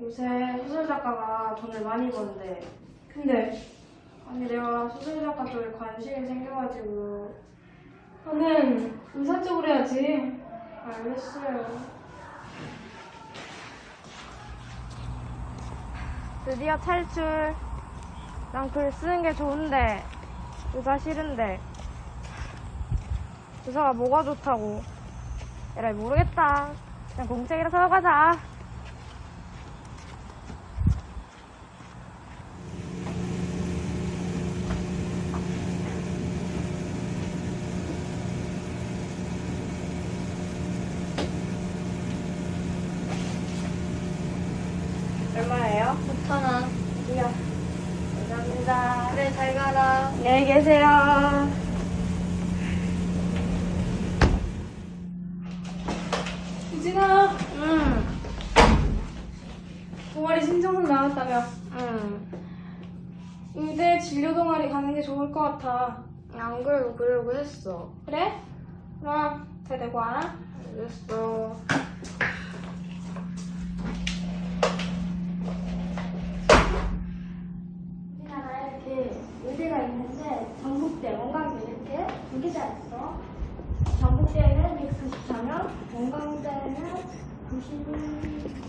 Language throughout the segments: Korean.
요새 소설 작가가 돈을 많이 버는데 근데 아니 내가 소설 작가 쪽에 관심이 생겨가지고 나는 의사 쪽으로 해야지. 알겠어요. 드디어 탈출. 난 글 쓰는 게 좋은데 의사 싫은데 의사가 뭐가 좋다고? 에라이 모르겠다. 그냥 공책이라서 가자. 얼마예요? 5천원. 이요. 감사합니다. 그래, 잘 가라. 안녕히 계세요. 유진아, 응, 동아리 신청서 나왔다며. 응. 의대 진료 동아리 가는 게 좋을 것 같아. 안 그래도 그러려고 했어. 그래? 그럼 잘 되고 와. 알겠어. 우리나라에 이렇게 의대가 있는데 전북대, 원광대 이렇게 두 개가 있어. 전북대는 194명, 원광대는 91.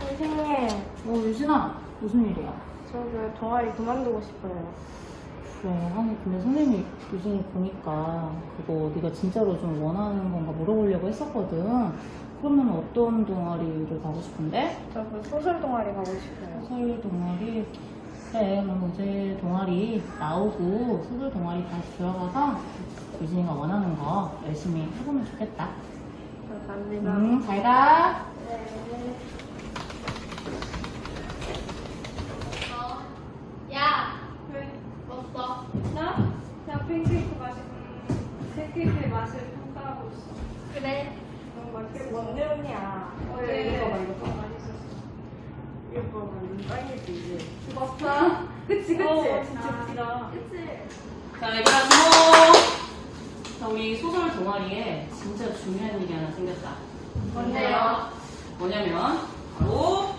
선생님, 어, 유진아, 무슨 일이야? 저그 동아리 그만두고 싶어요. 그래, 아니, 근데 선생님이 유진이 보니까 그거 네가 진짜로 좀 원하는 건가 물어보려고 했었거든. 그러면 어떤 동아리를 가고 싶은데? 저 그 소설 동아리 가고 싶어요. 소설 동아리. 그래, 그럼 이제 동아리 나오고 소설 동아리 다시 들어가서 유진이가 원하는 거 열심히 해보면 좋겠다. 감사합니다. 응, 잘 가. 야, 왜? 먹어. 나? 그냥 팬케이크 맛을, 음, 팬케이크의 맛을 평가하고 있어. 그래. 너무 맛있게 뭔 내용이야? 어제 이거 봐, 이거 더 봐. 맛있었어. 먹었어? 그치, 그치. 어, 진짜 아. 웃기다. 자, 얘들아, 수고! 자, 우리 소설 동아리에 진짜 중요한 일이 하나 생겼다. 뭔데요? 뭐냐면, 바로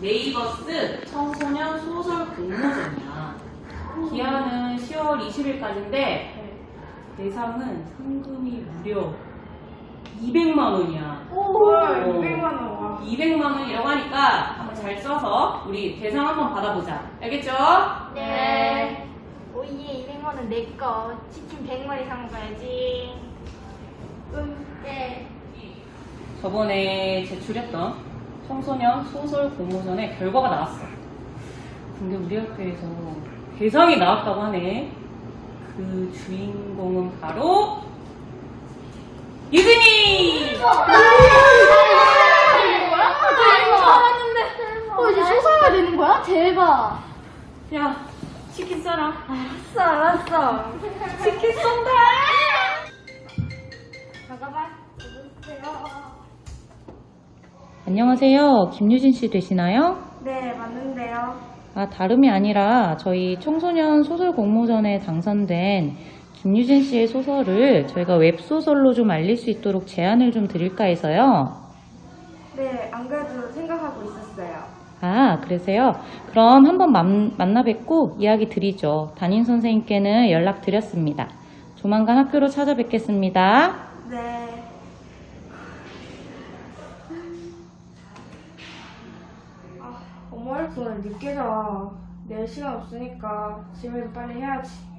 네이버스 청소년 소설 공모전이야. 기한은 10월 20일까지인데, 대상은 상금이 무려 200만 원이야. 헐, 200만 원. 와. 200만 원이라고 하니까 한번 잘 써서 우리 대상 한번 받아보자. 알겠죠? 네. 오이에 200만원 내꺼. 치킨 100마리 사 먹어야지. 응, 네. 저번에 제출했던 청소년 소설 공모전의 결과가 나왔어. 근데 우리 학교에서 대상이 나왔다고 하네. 그 주인공은 바로 유진이! 어, 이제 소설가 되는 거야? 대박. 야, 치킨 싸라. 알았어, 알았어. 치킨 쏜다. 잠깐만. 안녕하세요. 김유진 씨 되시나요? 네, 맞는데요. 아, 다름이 아니라 저희 청소년 소설 공모전에 당선된 김유진 씨의 소설을 저희가 웹소설로 좀 알릴 수 있도록 제안을 좀 드릴까 해서요. 네, 안 그래도 생각하고 있었어요. 아, 그러세요? 그럼 한번 만, 만나 뵙고 이야기 드리죠. 담임 선생님께는 연락 드렸습니다. 조만간 학교로 찾아뵙겠습니다. 네. 아, 엄마 할 오늘 늦게 자. 내일 시간 없으니까 집에서 빨리 해야지.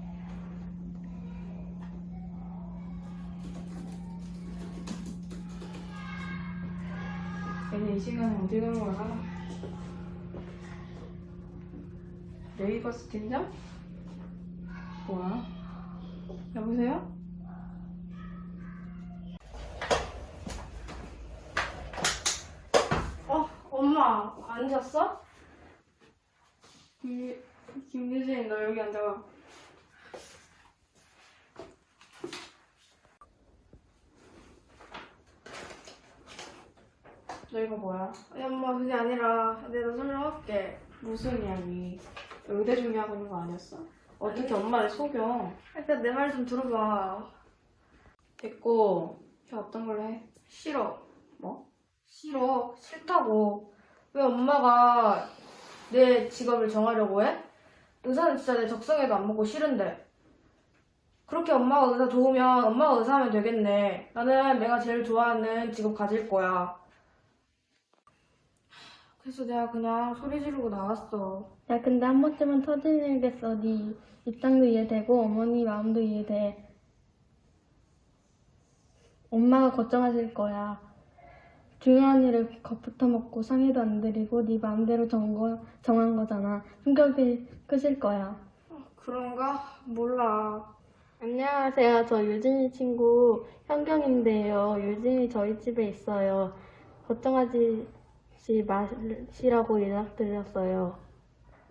이 시간에 어디 가는 거야? 네이버 스 팀장? 뭐야? 여보세요? 어, 엄마, 안 잤어? 김, 김유진, 너 여기 앉아봐. 너 이거 뭐야? 아니 엄마 그게 아니라 내가 설명할게. 무슨 이야기? 의대 준비하고 있는 거 아니었어? 어떻게 엄마를 속여? 일단 내 말 좀 들어봐. 됐고, 걔 어떤 걸로 해? 싫어. 뭐? 싫어. 싫다고. 왜 엄마가 내 직업을 정하려고 해? 의사는 진짜 내 적성에도 안 맞고 싫은데. 그렇게 엄마가 의사 좋으면 엄마가 의사하면 되겠네. 나는 내가 제일 좋아하는 직업 가질 거야. 그래서 내가 그냥 소리 지르고 나갔어. 야, 근데 한 번쯤은 터지는 일겠어. 네 입장도 이해되고 어머니 마음도 이해돼. 엄마가 걱정하실 거야. 중요한 일을 겁부터 먹고 상의도 안 드리고 네 마음대로 정 거, 정한 거잖아. 충격이 크실 거야. 그런가? 몰라. 안녕하세요. 저 유진이 친구 현경인데요. 유진이 저희 집에 있어요. 걱정하지 마시라고 연락드렸어요.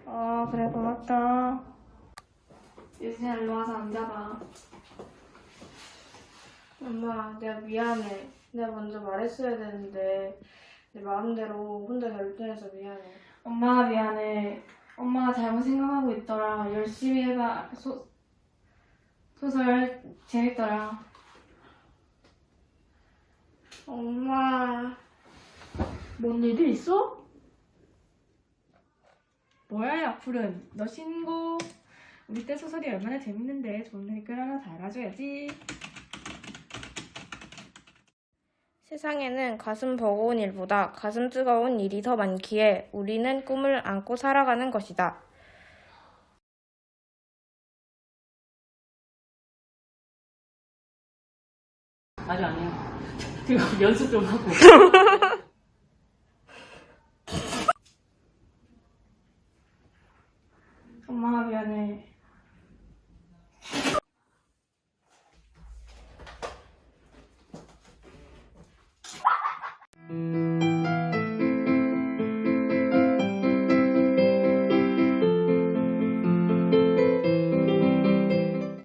아, 그래, 고맙다. 유진아, 일로 와서 앉아봐. 엄마, 내가 미안해. 내가 먼저 말했어야 되는데 내 마음대로 혼자 결정해서 미안해. 엄마가 미안해. 엄마가 잘못 생각하고 있더라. 열심히 해봐. 소, 소설 재밌더라. 엄마. 뭔 일이 있어? 뭐야, 약풀은. 너 신고. 우리 때 소설이 얼마나 재밌는데 좋은 댓글 하나 달아줘야지. 세상에는 가슴 버거운 일보다 가슴 뜨거운 일이 더 많기에 우리는 꿈을 안고 살아가는 것이다. 아주 아니에요. 지금 연습 좀 하고.